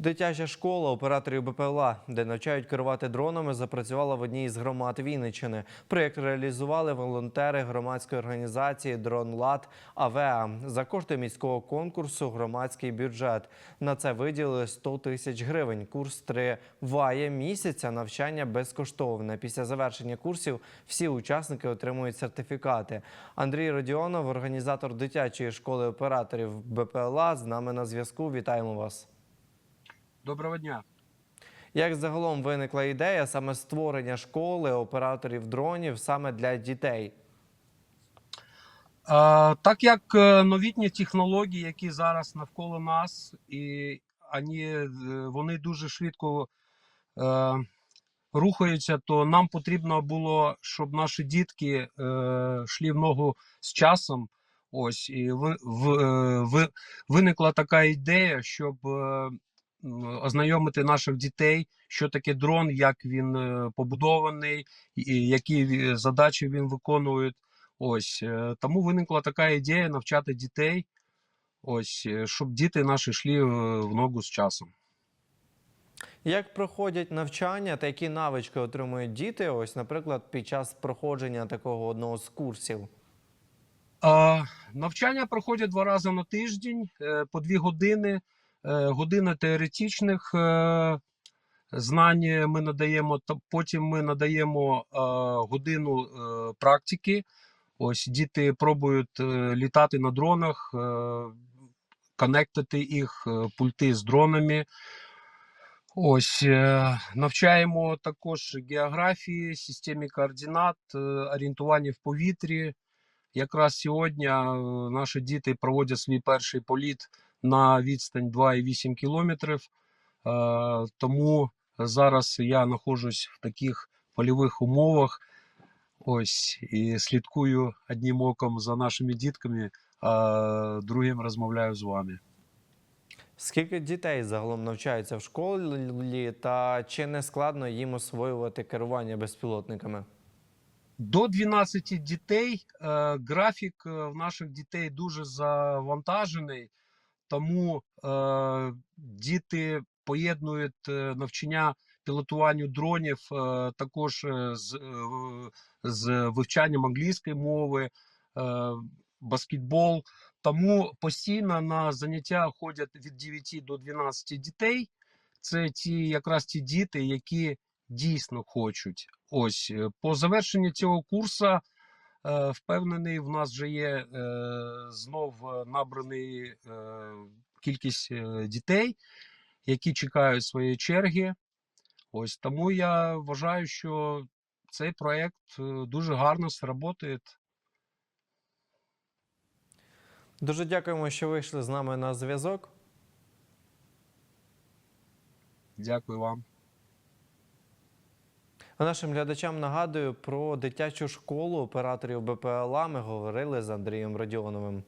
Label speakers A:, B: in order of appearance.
A: Дитяча школа операторів БПЛА, де навчають керувати дронами, запрацювала в одній із громад Вінниччини. Проєкт реалізували волонтери громадської організації «Дронлад АВЕА». За кошти міського конкурсу громадський бюджет. На це виділили 100 тисяч гривень. Курс триває місяця. Навчання безкоштовне. Після завершення курсів всі учасники отримують сертифікати. Андрій Родіонов, організатор дитячої школи операторів БПЛА, з нами на зв'язку. Вітаємо вас.
B: Доброго дня.
A: Як загалом виникла ідея саме створення школи операторів дронів саме для дітей?
B: Так як е, новітні технології, які зараз навколо нас, і е, вони дуже швидко е, рухаються, то нам потрібно було, щоб наші дітки йшли в ногу з часом. Ось і в, е, ви, виникла така ідея, щоб ознайомити наших дітей, що таке дрон, як він е, побудований, і які задачі він виконує. Ось е, тому виникла така ідея навчати дітей, ось е, щоб діти наші йшли в ногу з часом.
A: Як проходять навчання та які навички отримують діти? Ось, наприклад, під час проходження такого одного з курсів?
B: А, навчання проходять два рази на тиждень по дві години. Е, Година теоретичних е, знань ми надаємо, потім ми надаємо е, годину практики. Ось діти пробують літати на дронах, конектити їх, пульти з дронами. Ось навчаємо також географії, системі координат, орієнтування в повітрі. Якраз сьогодні наші діти проводять свій перший політ на відстань 2,8 кілометрів. Е, Тому зараз я знаходжусь в таких польових умовах. Ось і слідкую одним оком за нашими дітками, а другим розмовляю з вами.
A: Скільки дітей загалом навчаються в школі, та чи не складно їм освоювати керування безпілотниками?
B: До 12 дітей. Е, Графік е, в наших дітей дуже завантажений, тому е, діти поєднують е, навчання пілотуванню дронів е, також е, з, е, з вивчанням англійської мови, е, баскетбол. Тому постійно на заняття ходять від 9 до 12 дітей. Це ті якраз ті діти, які дійсно хочуть. Ось е, по завершенні цього курсу, впевнений, в нас вже є е, знов е, набраний е, кількість е, дітей, які чекають своєї черги. Ось тому я вважаю, що цей проект е, дуже гарно сработає.
A: Дуже дякуємо, що вийшли з нами на зв'язок.
B: Дякую вам.
A: Нашим глядачам нагадую про дитячу школу операторів БПЛА. Ми говорили з Андрієм Родіоновим.